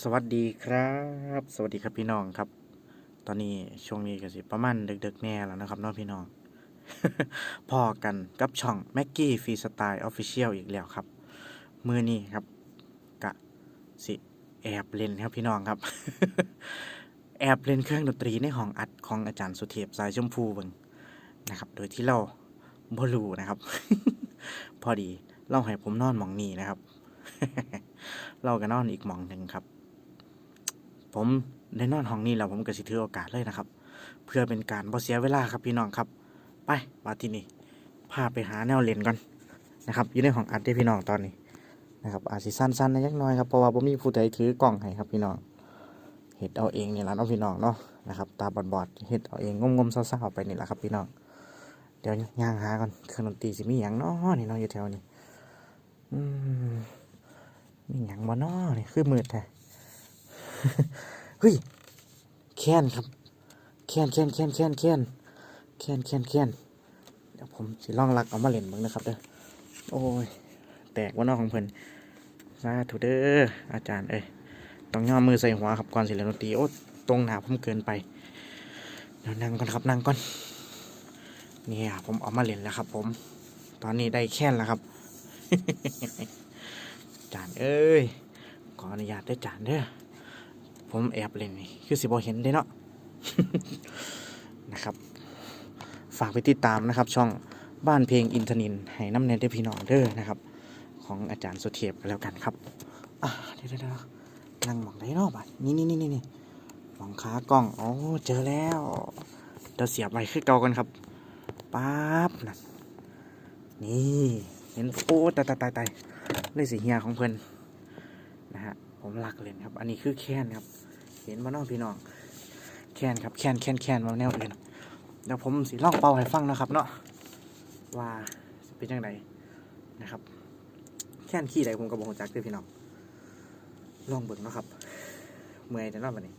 สวัสดีครับ สวัสดีครับพี่น้องครับ ตอนนี้ช่วงนี้ก็สิประมาณดึกๆแน่แล้วนะครับน้องพี่น้อง พอกันกับช่องแม็กกี้ฟรีสไตล์ออฟฟิเชียลอีกแล้วครับ มือนี้ครับกะสิแอบเล่นครับพี่น้องครับ แอบเล่นเครื่องดนตรีในห้องอัดของอาจารย์สุเทพสายชมพูเบิงนะครับ โดยที่เราบ่รู้นะครับ พอดีเล่าให้ผมนอนหมองนี้นะครับ เราก็นอนอีกหมองหนึ่งครับ ผมได้นอนห้องนี้แล้วผมก็สิถือโอกาสเลยนะครับ เพื่อเป็นการบ่เสียเวลาครับพี่น้องครับ ไปมาที่นี่พาไปหาแนวเลนก่อนนะครับอยู่ในห้องอัดได้พี่น้องตอนนี้นะครับอาจสิสั้นๆนะยักหน้อยครับเพราะว่าผมมีผู้ใดถือกล่องให้ครับพี่น้องเฮ็ดเอาเองนี่แหละเนาะพี่น้องเนาะนะครับตาบอดๆเฮ็ดเอาเองงมๆเศร้าๆไปนี่แหละครับพี่น้องเดี๋ยวย่างหาก่อนเครื่องดนตรีสิมีหยังนาะนี่เนาะอยู่แถวนี้อืมมีหยังบ่เนาะนี่คือมืดแท้ เฮ้ย แค้นครับ แค้นแค้นแค้นแค้นแค้นแค้นแคนแคนเดี๋ยวผมสิล่องลักเอามาเล่นมึงนะครับเด้อ โอ้ย แตกว่านอกของเพิ่นสาธุเด้อ อาจารย์เอ้ย ต้องย่อมือใส่หัวครับก่อนสิเล่นดนตรีโอ้ตรงหนาผมเกินไป เดี๋ยวนั่งก่อนครับนั่งก่อน เนี่ยผมเอามาเล่นแล้วครับ ผม ตอนนี้ได้แค่นแล้วครับจานเอ้ย ขออนุญาตได้อจานเด้อ ผมแอบเล่นนี่คือสิบอเห็นได้เนาะนะครับ ฝากไปติดตามนะครับ ช่องบ้านเพลงอินทนินให้น้ำเนนได้พี่น้องเด้อนะครับ ของอาจารย์สุเทพกันแล้วกันครับอะเดี๋ยวเดี๋ยวเดี๋ยวนั่งหมองได้เนาะบัดนี่นี่นี่นี่นี่หมองขากล้องโอ้เจอแล้วเดี๋ยวเสียบไว้คือเกากันครับป๊าบนั่นนี่เห็นโอ้ตายตายตายตายเลยสีเฮียของเพิ่อนนะฮะ ผมหลักเลยครับ อันนี้คือแคนครับ เห็นมาน้องพี่น้อง แคนครับ แคนแคนแคนมาแนวอื่นเดี๋ยวผมสิล่องเป่าให้ฟังนะครับ เนาะ ว่าเป็นยังไงนะครับ แคนขี้ใดผมก็บอกจักเด้วยพี่น้อง ลองเบิ่งนะครับ เมื่อยแต่นอนวันนี้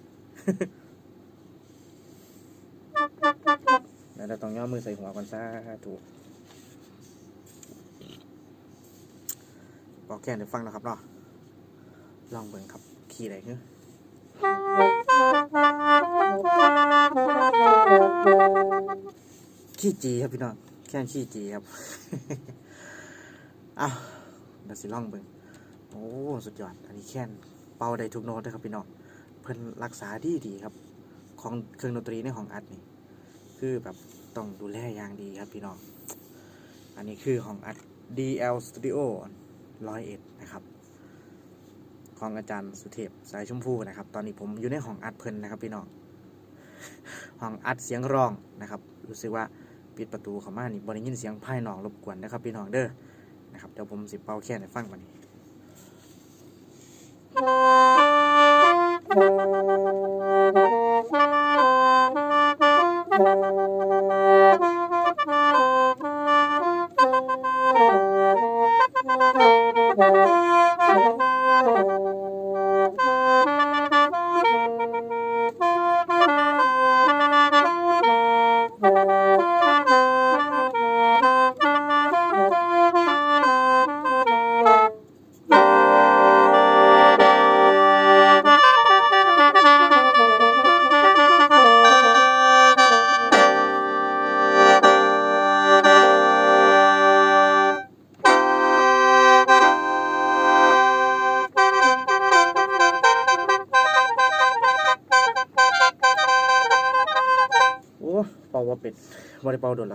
เดี๋ยวเราต้องย่อมือใส่หัวก่อนซะถูกบอกแคนให้ฟังนะครับเนาะ ลองเบิ่งครับขี่อะไรเงี้ยขี้จีครับพี่น้องแค่ขี้จีครับอ้าวเดี๋ยวสิลองเบิ่งโอ้สุดยอดอันนี้แค่นเป่าได้ทุกโน้ตเลยครับพี่น้องเพิ่นรักษาดีดีครับ ของเครื่องดนตรีในของอัดนี่คือแบบต้องดูแลอย่างดีครับพี่น้อง อันนี้คือของอัด DL Studio 101 นะครับ ของอาจารย์สุเทพสายชมพูนะครับ ตอนนี้ผมอยู่ในห้องอัดเพลินนะครับพี่น้องห้องอัดเสียงร้องนะครับ รู้สึกว่าปิดประตูเข้ามานี่บ่ได้ยินเสียงภายนอกรบกวนนะครับพี่น้องเด้อนะครับเดี๋ยวผมสิเป่าแค่ให้ฟังมานี่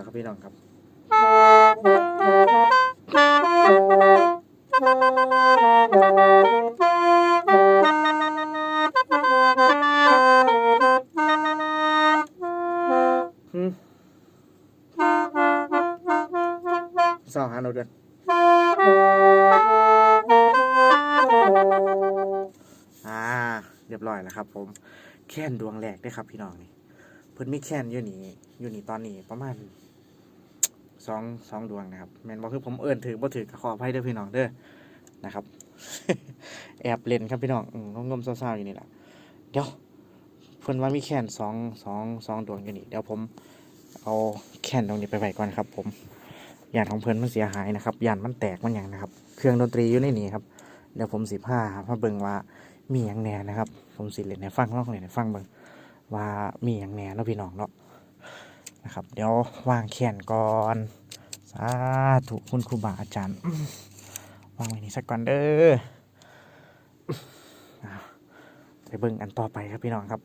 ครับพี่น้องครับหืมสาวหาโนเดือนอ่าเรียบร้อยแล้วครับ ผมแค่นดวงแรกได้ครับพี่น้องนี่เพิ่นมีแค่นอยู่นี่อยู่นี่ตอนนี้ประมาณ สองสองดวงนะครับแมนบ่คือผมเอิ้นถือบ่ถือขออภัยเด้อพี่น้องเด้อนะครับ แอบเล่นครับพี่น้องอืมงมเศร้าๆอยู่นี่แหละเดี๋ยวเพิ่อนว่ามีแค่นสองสองสองดวงอยู่นี่เดี๋ยวผมเอาแค่นตรงนี้ไปไว้ก่อนครับ ผมยานของเพิ่อนมันเสียหายนะครับยานมันแตกมันอย่างนะครับ เครื่องดนตรีอยู่ในนี้ครับเดี๋ยวผมสิผ้ามาเบิงว่ามีอย่างแหน่นะครับ ผมสิเล่นให้ฟังลองเล่นให้ฟังเบิงว่ามีอย่างแหน่เนาะพี่น้องเนาะ นะครับ เดี๋ยววางแขนก่อนสาธุคุณครูบาอาจารย์ วางไว้นี่สักก่อนเด้ออะไปเบิ่งอันต่อไปครับพี่น้องครับ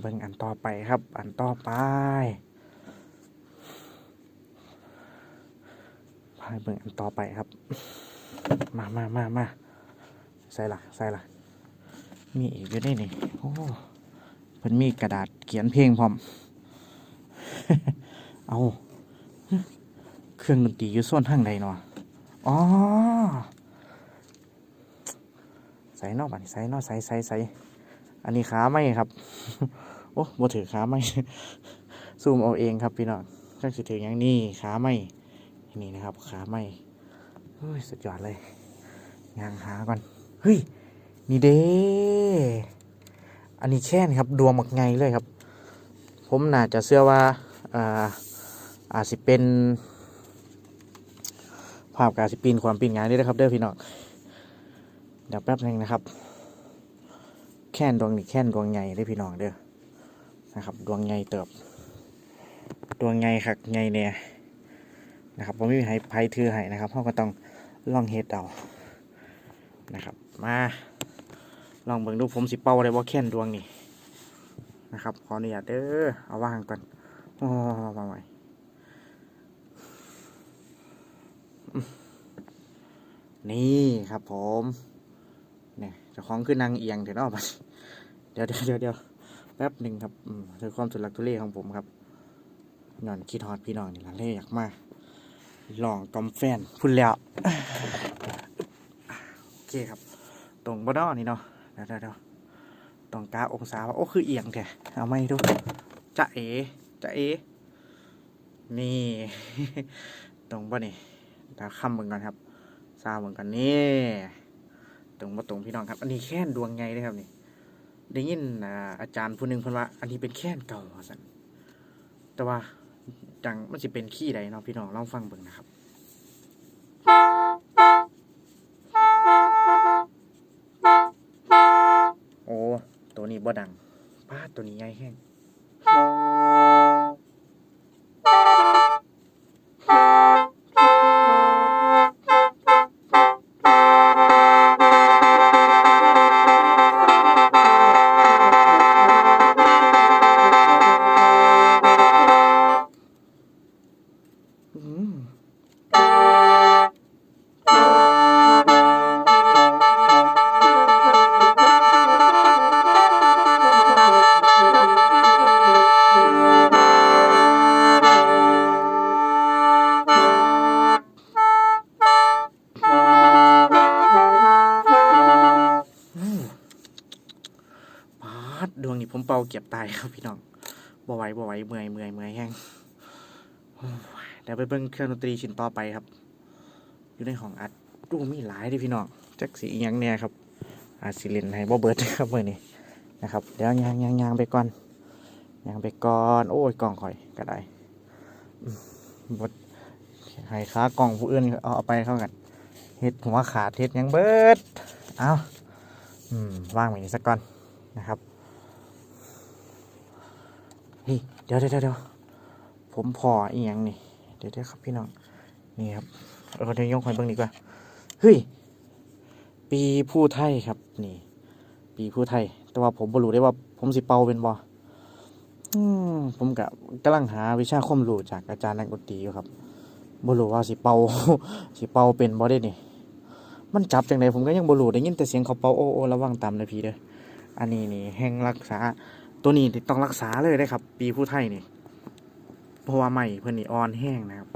เบิ่งอันต่อไปครับ อันต่อไปพาไปเบิ่งอันต่อไปครับ มามามามาใส่ละใส่ละมีอีกอยู่ได้นี่โอ้เพิ่นมีกระดาษเขียนเพลงพร้อม เอาเครื่องดนตรีอยู่ส่วนทางใดเนาะอ๋อใส่นอกบันใส่นอกใส่ใส่ใส่อันนี้ขาไม่ครับ โอ้บ่ถือขาไม่ซูมเอาเองครับพี่น้องจักสิถืออย่างนี้ขาไม่นี่นะครับ ขาไม่เฮ้ยสุดยอดเลยยางหาก่อนเฮ้ยนี่เด้อันนี้แค่นครับดวงหมักไงเลยครับ ผมน่าจะเชื่อว่า อ่าอาจสิเป็น ภาพการสิปีนความปีนงานนี่นะครับเด้อพี่น้องเดี๋ยวแป๊บหนึงนะครับ แค่นดวงนี่แค่นดวงใหญ่ได้พี่น้องเด้อนะครับ ดวงใหญ่เติบ ดวงใหญ่คักใหญ่เนี่ยนะครับผมไม่มีให้ไพ่ถือให้นะครับเขาก็ต้องลองเฮ็ดเอานะครับ มาลองเบิ่งดูผมสิเป่าได้ว่าแค่นดวงนี่นะครับขออนุญาตเด้อเอาวางก่อน โอ้มาใหม่นี่ครับผมเนี่ยเจ้าของคือนางเอียงเถอะเนาะบัดเดี๋ยวเดี๋ยวเดี๋ยวเดี๋ยวแป๊บหนึ่งครับอืมคือความสุดลักทุเลของผมครับนอนคิดฮอดพี่น้องนี่ละเล่อยากมากลองกอมแฟนพุ่นแล้วโอเคครับ ตรงบ่ดอนี่เนาะเดี๋ยวเดี๋ยวเดี๋ยวตรงกาองศาว่าโอ้คือเอียงแท้เอาไม่ดูจะเอ จะเอ นี่ ตรงบ่นี่เดี๋ยวคำเบิ่งก่อนครับซาวเบิ่งก่อนนี่ตรงบ่ตรงพี่น้องครับ อันนี้แค่นดวงไงเลยครับนี่ได้ยินอ่าอาจารย์ผู้หนึ่งพิ่นว่า อันนี้เป็นแค่นเก่าว่าซั่นแต่ว่าจังมันสิเป็นขี้ใดเนาะพี่น้องลองฟังเบิ่งนะครับโอ้ตัวนี้บ่ดังป้าดตัวนี้ใหญ่แห้ง เป่าเก็บตายครับพี่น้องบ่ไหวบ่ไหวเมื่อยเมื่อยเมื่อยแห้งเดี๋ยวไปเบิ่งเครื่องดนตรีชิ้นต่อไปครับ อยู่ในห้องอัดดูมีหลายเด้พี่น้องแจักสีอิหยังเนี่ยครับอาจสิเล่นให้บ่เบิดครับมื้อนี้นะครับเดี๋ยวยางยางยางไปก่อนยางไปก่อนโอ้ยกล่องข่อยก็ได้บดให้ขากล่องผู้อื่นเอาเอาไปเข้ากันเฮ็ดหัวขาดเฮ็ดยังเบิดเอาอืมวางไว้นี่สักก่อนนะครับ เฮ้ยเดี๋ยวเดี๋ยวเดี๋ยวผมพออียงนี่เดี๋ยวเดี๋ยวครับพี่น้องนี่ครับเออเดี๋ยวยกให้เบิ่งดีกว่าเฮ้ยปีผู้ไทยครับ นี่ ปีผู้ไทย แต่ว่าผมบ่รู้ได้ว่า ผมสิเป่าเป็นบ่อืมผมกะกำลังหาวิชาความรู้จากอาจารย์นักดนตรีอยู่ครับบ่รู้ว่าสิเป่าสิเป่าเป็นบ่ได้นี่ มันจับจังไดผมก็ยังบ่รู้ได้ยินแต่เสียงเขาเป่าโอ้โอระวังตามนะพี่เด้ออันนี้นี่แห่งรักษา ตัวนี้ต้องรักษาเลยได้ครับ ปีผู้ไทยนี่เพราะว่าใหม่เพิ่นนี่อ่อนแห้งนะครับ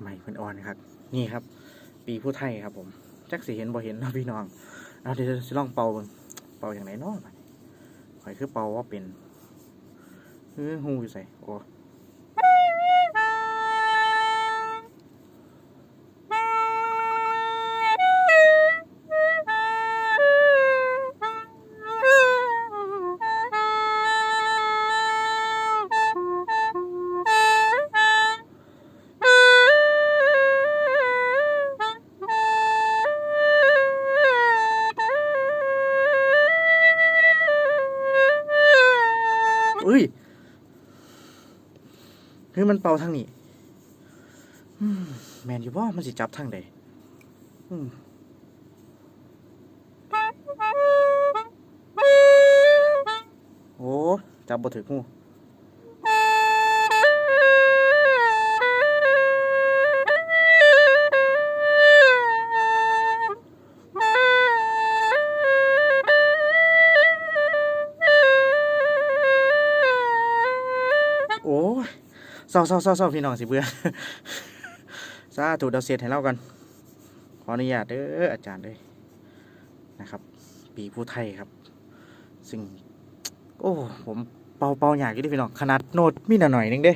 ใหม่เพื่อนอ่อนครับ นี่ครับ ปีผู้ไทยครับ ผมจักสีเห็นบ่เห็นนะพี่น้องเอาเดี๋ยวจะลองเป่าเบิ่งเป่าอย่างไรเนาะบัดนี้ข่อยคือเป่าว่าเป็นเออฮู้อยู่ใส่โอ้ เอ้ยคือมันเป่าทางนี้แมนอยู่ว่ามันสิจับทางใดโอ้ จับบถือกู เศร้าเศร้าเศร้าเศร้าพี่น้องสิเบื่อสาธุเดาเสียดให้เรากัน ขออนุญาตเด้ออาจารย์เลยนะครับ ปีผู้ไทยครับ ซึ่ง โอ้ ผมเป่าเป่าอยากอยู่เดิพี่น้อง ขนาดโน้ตมีหน่อยนึงเด้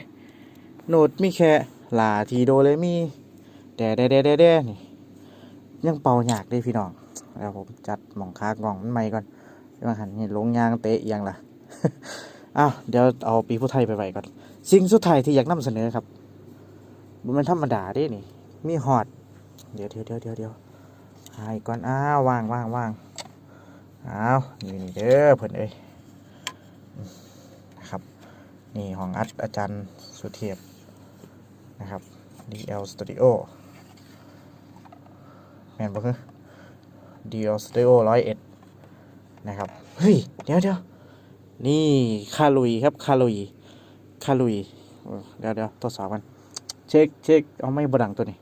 โน้ตมีแค่ลาทีโดเลยมีแต่แดแดแดแดนี่ยังเป่าอยากเด้พี่น้องแล้วผมจัดหม่องคากล่องมันใหม่ก่อนเดี๋ยวหันนี่ลงยางเตะเอียงล่ะอ้าวเดี๋ยวเอาปีผู้ไทยไปไว้ก่อน สิ่งสุดท้ายที่อยากนำเสนอครับมันธรรมดาเด้นี่ มีฮอด เดี๋ยวเดี๋ยวเดี๋ยวเดี๋ยวเดี๋ยวหายก่อนอ้าวว่างว่างว่างอ้าวนี่นี่เด้อเพิ่นเอ้ยนะครับ นี่ห้องอัดอาจารย์สุเทพนะครับ DL Studio แม่นบ่คือ DL Studio ร้อยเอ็ดนะครับ เฮ้ย เดี๋ยวเดี๋ยวนี่คาลุยครับคาลุย คาลุยเดี๋ยวเดี๋ยวทดสอบกัน เช็คเช็คเอาไม่บดังตัวนี้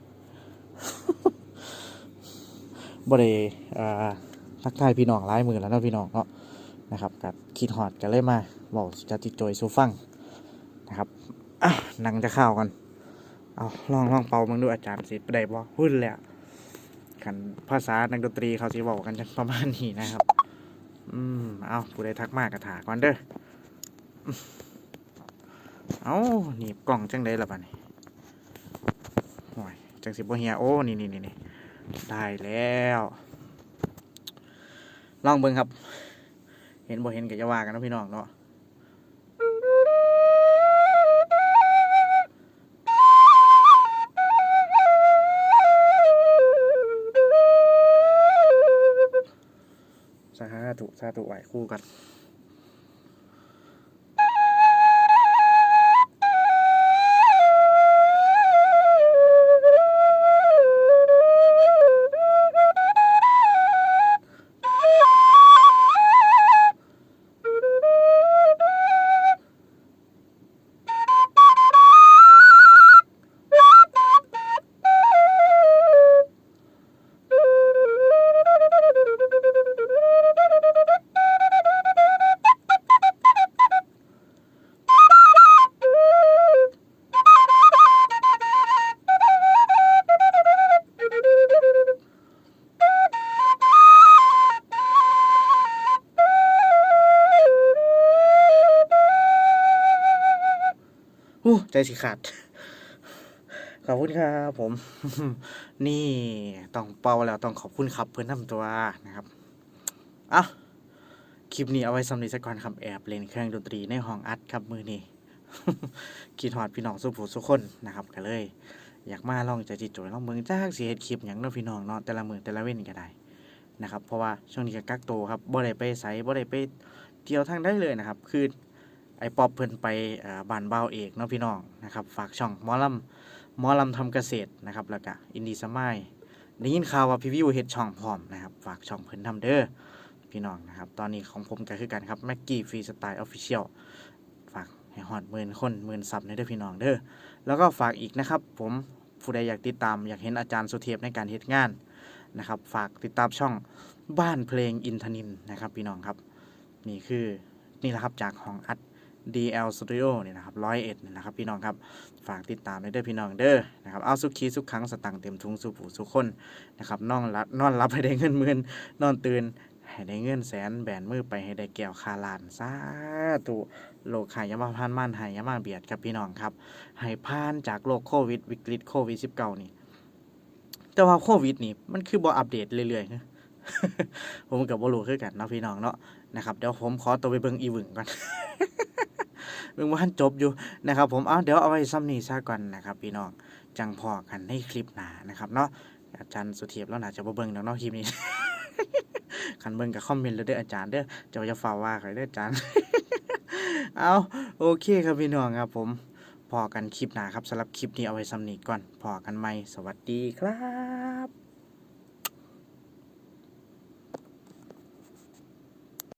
บ่ได้อ่าทักทายพี่น้องหลายมือแล้วนะพี่น้องเนาะนะครับกับคิดฮอดกันเลยมาบอกจะติดจอยสู่ฟังนะครับอะนั่งจะข้าวกันเอาลองลองเป่ามึงดูอาจารย์สิไได้บ่หุ้นแหละกันภาษานักดนตรีเขาสิบอกกันจังประมาณนี้นะครับ อืมเอาผู้ใดทักมากกระถาก่อนเด้อ เอ้าหนีบกล่องจังไดล่ะบัดนี้โอ้ยจังสิบเฮียโอ้นี่นี่นี่นี่ได้แล้ว ลองเบิ่งครับ เห็นบ่เห็นก็จะว่ากันนะพี่น้องเนาะสาธุสาธุไหวคู่กัน ใจสิขาด ขอบคุณครับผม นี่ต้องเป่าแล้วต้องขอบคุณครับเพื่อนทำตัวนะครับอะคลิปนี้เอาไว้สำหรับสักก่อนครับแอบเล่นเครื่องดนตรีในห้องอัดครับมือนี้คิดฮอดพี่น้องสุผู้สุคนนะครับก็เลย อยากมาลองใจจิตโจยลองเมืองจากเสียคลิปอย่างน้องพี่น้องเนาะแต่ละมือแต่ละเว้นก็ได้นะครับ เพราะว่าช่วงนี้ก็กักตัวครับบ่ได้ไปไสบ่ได้ไปเที่ยวทางได้เลยนะครับ คือ ไอ้ป๊อบเพิ่นไปบ้านเบาเอกเนาะพี่น้องนะครับฝากช่องมอลำมอลำทำเกษตรนะครับแล้วก็อินดีสมัยได้ยินข่าวว่าพี่วิวเฮ็ดช่องพร้อมนะครับฝากช่องเพิ่นทำเด้อพี่น้องนะครับตอนนี้ของผมก็คือกันครับแม็กกี้ฟรีสไตล์ออฟฟิเชียลฝากให้ฮอดหมื่นคนหมื่นซับในเด้อพี่น้องเด้อแล้วก็ฝากอีกนะครับผมผู้ใดอยากติดตามอยากเห็นอาจารย์สุเทพในการเฮ็ดงานนะครับฝากติดตามช่องบ้านเพลงอินทนินนะครับพี่น้องครับนี่คือนี่แหละครับจากห้องอัด DL Studio เนี่ยนะครับร้อยเอ็ดนี่นะครับพี่น้องครับฝากติดตามด้เด้อพี่น้องเด้อนะครับเอาสุขีสุขครั้งสตังค์เต็มทุงสุผูสุขคนนะครับนอนรับนอนรับให้ได้เงินหมื่นนอนตื่นให้ได้เงินแสนแบนมือไปให้ได้แก้วคาลานสาธุโลกหายามาพานม่านหายามาเบียดครับพี่น้องครับให้ผ่านจากโรคโควิดวิกฤตโควิด19นี่แต่ว่าโควิดนี่มันคือบ่อัปเดตเรื่อยๆนะผมกับบ่รู้คือกันเนาะพี่น้องเนาะนะครับเดี๋ยวผมขอตัวไปเบิ่งอีวึงก่อน เบิ่งว่าจบอยู่นะครับผมเอาเดี๋ยวเอาไว้ซ้ำนี้ซะก่อนนะครับพี่น้องจังพอกันในคลิปหนานะครับเนาะอาจารย์สุเทียบแล้วน่าจะบ่เบิ่งดอกเนาะคลิปนี้คันเบิ่งกับคอมเมนต์แล้วเด้ออาจารย์เด้อเจะจะฝ่าว่าใครเด้ออาจารย์เอาโอเคครับพี่น้องครับผมพอกันคลิปหนาครับสำหรับคลิปนี้เอาไว้สำนีก่อนพอกันไหมสวัสดีครับ